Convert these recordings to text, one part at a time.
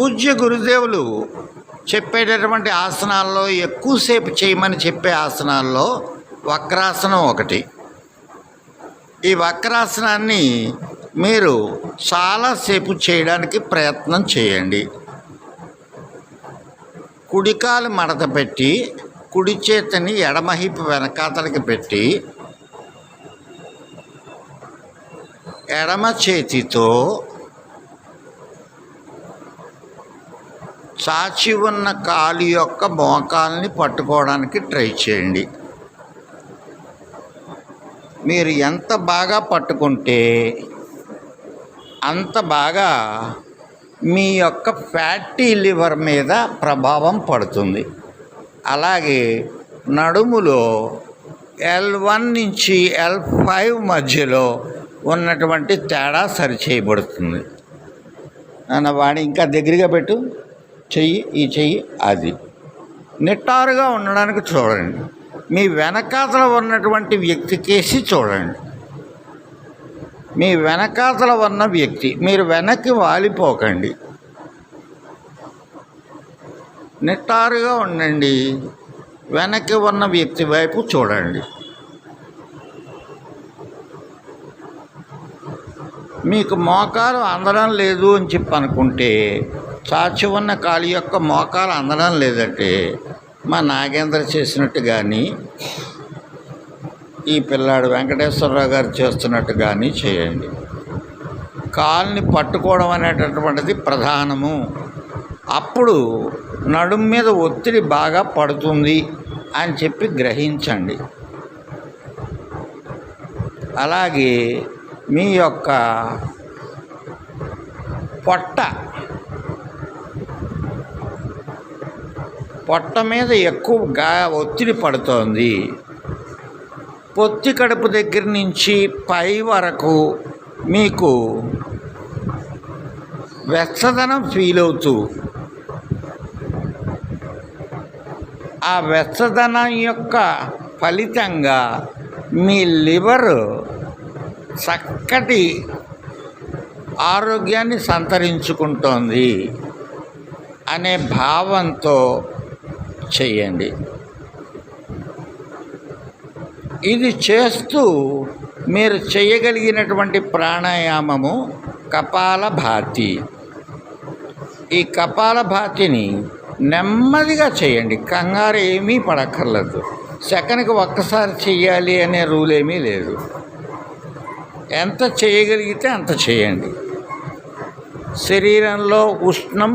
పూజ్య గురుదేవులు చెప్పేటటువంటి ఆసనాల్లో ఎక్కువసేపు చేయమని చెప్పే ఆసనాల్లో వక్రాసనం ఒకటి. ఈ వక్రాసనాన్ని మీరు చాలాసేపు చేయడానికి ప్రయత్నం చేయండి. కుడికాలు మడత పెట్టి కుడి చేతిని ఎడమహిపు వెనకాతలకి పెట్టి ఎడమ చేతితో చాచి ఉన్న కాలు యొక్క మోకాల్ని పట్టుకోవడానికి ట్రై చేయండి. మీరు ఎంత బాగా పట్టుకుంటే అంత బాగా మీ యొక్క ఫ్యాటీ లివర్ మీద ప్రభావం పడుతుంది. అలాగే నడుములో ఎల్ వన్ నుంచి ఎల్ ఫైవ్ మధ్యలో ఉన్నటువంటి తేడా సరిచేయబడుతుంది నాన్న వాణి ఇంకా దగ్గరగా పెట్టు. చెయ్యి ఈ చెయ్యి అది. నిట్టారుగా ఉండడానికి చూడండి. మీ వెనకాతల ఉన్నటువంటి వ్యక్తి కేసి చూడండి. మీ వెనకాతల ఉన్న వ్యక్తి మీరు వెనక్కి వాలిపోకండి. నిట్టారుగా ఉండండి. వెనక్కి ఉన్న వ్యక్తి వైపు చూడండి. మీకు మోకాలు అందడం లేదు అని చెప్పి అనుకుంటే చాచి ఉన్న కాలు యొక్క మోకాలు అందడం లేదంటే మా నాగేంద్ర చేసినట్టు కానీ ఈ పిల్లాడు వెంకటేశ్వరరావు గారు చేస్తున్నట్టు కానీ చేయండి. కాల్ని పట్టుకోవడం అనేటటువంటిది ప్రధానము. అప్పుడు నడుము మీద ఒత్తిడి బాగా పడుతుంది అని చెప్పి గ్రహించండి. అలాగే మీ యొక్క పొట్ట పొట్ట మీద ఎక్కువ గా ఒత్తిడి పడుతోంది. పొత్తి కడుపు దగ్గర నుంచి పై వరకు మీకు వెచ్చదనం ఫీల్ అవుతూ ఆ వెచ్చదనం యొక్క ఫలితంగా మీ లివర్ చక్కటి ఆరోగ్యాన్ని సంతరించుకుంటోంది అనే భావంతో చేయండి. ఇది చేస్తూ మీరు చేయగలిగినటువంటి ప్రాణాయామము కపాలభాతి ఈ కపాలభాతిని నెమ్మదిగా చేయండి. కంగారు ఏమీ పడక్కర్లేదు. సెకండ్కి ఒక్కసారి చెయ్యాలి అనే రూల్ ఏమీ లేదు. ఎంత చేయగలిగితే అంత చేయండి. శరీరంలో ఉష్ణం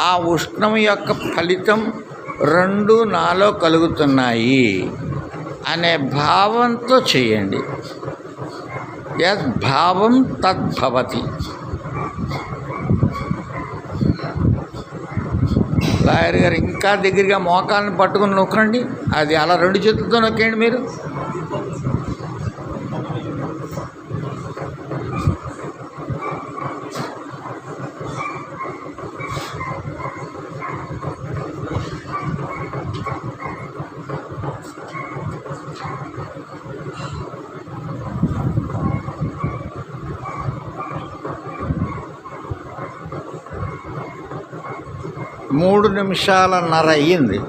ఆ ఉష్ణం యొక్క ఫలితం రెండు నాలో కలుగుతున్నాయి అనే భావంతో చేయండి. యద్భావం తద్భవతి లాయర్ గారు ఇంకా దగ్గరగా మోకాలను పట్టుకుని నొక్కండి. అది అలా రెండు చేతులతో నొక్కేయండి మీరు. మూడు నిమిషాలన్నర అయ్యింది.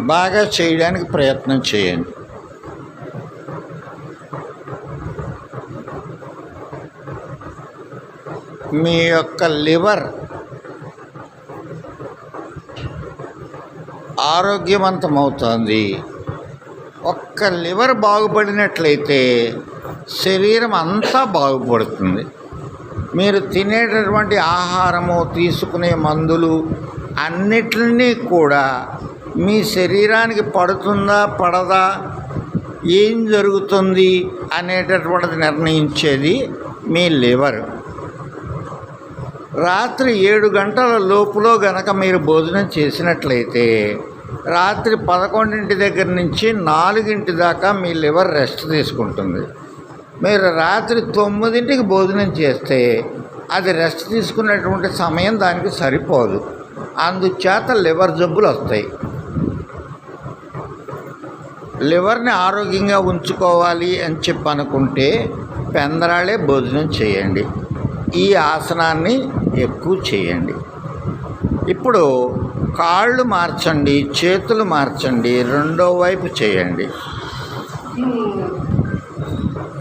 బాగా చేయడానికి ప్రయత్నం చేయండి. మీ యొక్క లివర్ ఆరోగ్యవంతమవుతుంది. ఒక్క లివర్ బాగుపడినట్లయితే శరీరం అంతా బాగుపడుతుంది. మీరు తినేటటువంటి ఆహారము తీసుకునే మందులు అన్నిటినీ కూడా మీ శరీరానికి పడుతుందా పడదా ఏం జరుగుతుంది అనేటటువంటిది నిర్ణయించేది మీ లివర్. రాత్రి ఏడు గంటల లోపులో గనక మీరు భోజనం చేసినట్లయితే రాత్రి పదకొండింటి దగ్గర నుంచి నాలుగింటి దాకా మీ లివర్ రెస్ట్ తీసుకుంటుంది. మీరు రాత్రి తొమ్మిదింటికి భోజనం చేస్తే అది రెస్ట్ తీసుకునేటువంటి సమయం దానికి సరిపోదు. అందుచేత లివర్ జబ్బులు వస్తాయి. లివర్ని ఆరోగ్యంగా ఉంచుకోవాలి అని చెప్పి అనుకుంటే పెందరాళే భోజనం చేయండి. ఈ ఆసనాన్ని ఎక్కువ చేయండి. ఇప్పుడు కాళ్ళు మార్చండి చేతులు మార్చండి రెండో వైపు చేయండి.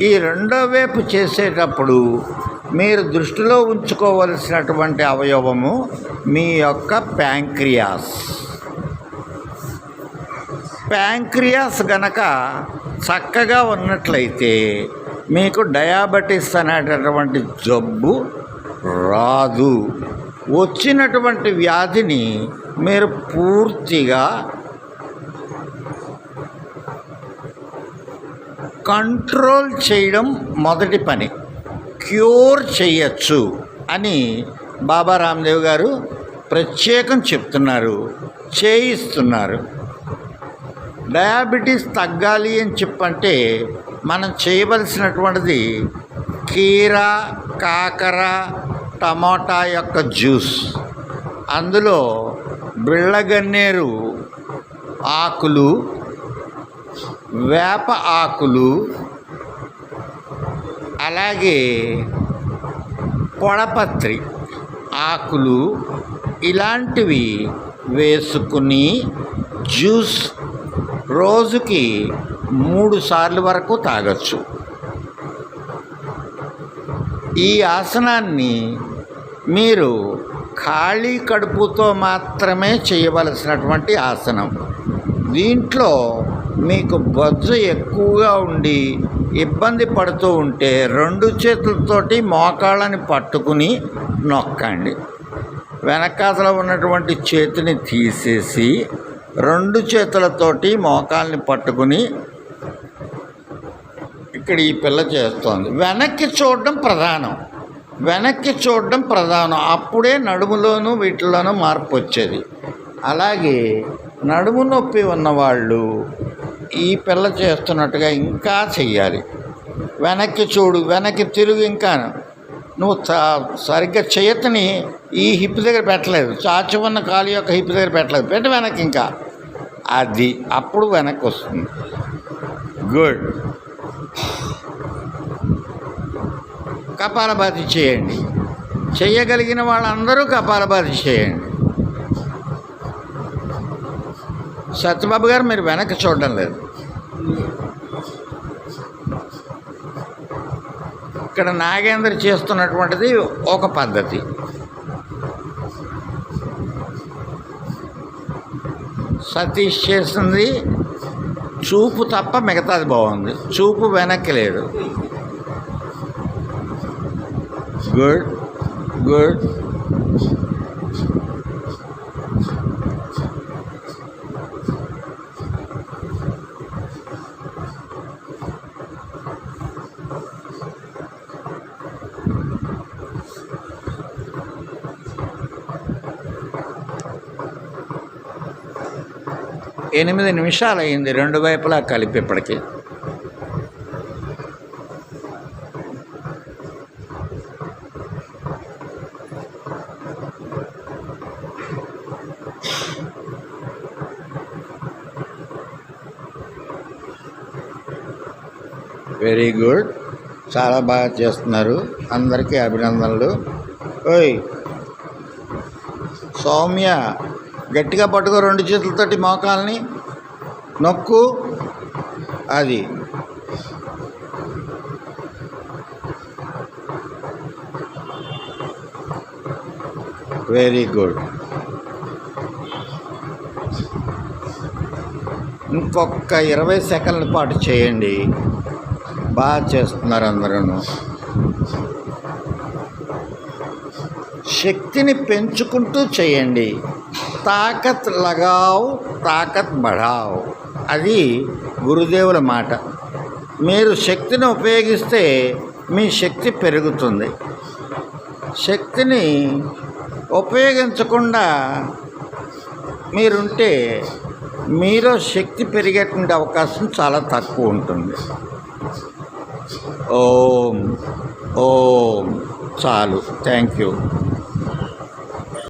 ఈ రెండో వైపు చేసేటప్పుడు మీరు దృష్టిలో ఉంచుకోవలసినటువంటి అవయవము మీ యొక్క ప్యాంక్రియాస్. ప్యాంక్రియాస్ గనక చక్కగా ఉన్నట్లయితే మీకు డయాబెటీస్ అనేటటువంటి జబ్బు రాదు. వచ్చినటువంటి వ్యాధిని మీరు పూర్తిగా కంట్రోల్ చేయడం మొదటి పని. క్యూర్ చేయొచ్చు అని బాబా రామ్దేవ్ గారు ప్రత్యేకం చెప్తున్నారు చేయిస్తున్నారు. డయాబెటీస్ తగ్గాలి అని చెప్పంటే మనం చేయవలసినటువంటిది కీర కాకర టమాటా యొక్క జ్యూస్. అందులో బిళ్ళగన్నేరు ఆకులు వేప ఆకులు అలాగే పొడపత్రి ఆకులు ఇలాంటివి వేసుకుని జ్యూస్ రోజుకి మూడు సార్లు వరకు తాగచ్చు. ఈ ఆసనాన్ని మీరు ఖాళీ కడుపుతో మాత్రమే చేయవలసినటువంటి ఆసనం. దీంట్లో మీకు బొజ్జు ఎక్కువగా ఉండి ఇబ్బంది పడుతూ ఉంటే రెండు చేతులతోటి మోకాళ్ళని పట్టుకుని నొక్కండి. వెనకాతలో ఉన్నటువంటి చేతిని తీసేసి రెండు చేతులతోటి మోకాల్ని పట్టుకుని ఇక్కడ ఈ పిల్ల చేస్తోంది. వెనక్కి చూడడం ప్రధానం. వెనక్కి చూడడం ప్రధానం. అప్పుడే నడుములోనూ వీటిలోనూ మార్పు వచ్చేది. అలాగే నడుము నొప్పి ఉన్నవాళ్ళు ఈ పిల్ల చేస్తున్నట్టుగా ఇంకా చెయ్యాలి. వెనక్కి చూడు వెనక్కి తిరుగు ఇంకా. నువ్వు సరిగ్గా చేతిని ఈ హిప్ దగ్గర పెట్టలేదు. చాచి ఉన్న కాలు యొక్క హిప్ దగ్గర పెట్టలేదు. పెట్టి వెనక్కి ఇంకా. అది అప్పుడు వెనక్కి వస్తుంది. గుడ్. కపాలభాతి చేయండి. చేయగలిగిన వాళ్ళందరూ కపాలభాతి చేయండి. సత్యబాబు గారు మీరు వెనక్కి చూడడం లేదు. ఇక్కడ నాగేంద్ర చేస్తున్నటువంటిది ఒక పద్ధతి. సతీష్ చేసింది చూపు తప్ప మిగతాది బాగుంది. చూపు వెనక్కి లేదు. గుడ్ గుడ్ ఎనిమిది నిమిషాలు అయింది రెండు వైపులా కలిపి ఇప్పటికీ. వెరీ గుడ్ చాలా బాగా చేస్తున్నారు. అందరికీ అభినందనలు. ఓయ్ సౌమ్య గట్టిగా పట్టుకో రెండు చేతులతోటి మోకాల్ని నొక్కు. అది. Very good. ఇంకొక ఇరవై సెకండ్ల పాటు చేయండి. బాగా చేస్తున్నారు అందరూ శక్తిని పెంచుకుంటూ చేయండి. తాకత్ లగావ్ తాకత్ బఢావ్. అది గురుదేవుల మాట. మీరు శక్తిని ఉపయోగిస్తే మీ శక్తి పెరుగుతుంది. శక్తిని ఉపయోగించకుండా మీరుంటే మీలో శక్తి పెరిగేటువంటి అవకాశం చాలా తక్కువ ఉంటుంది. ఓం ఓం చాలు. Thank you.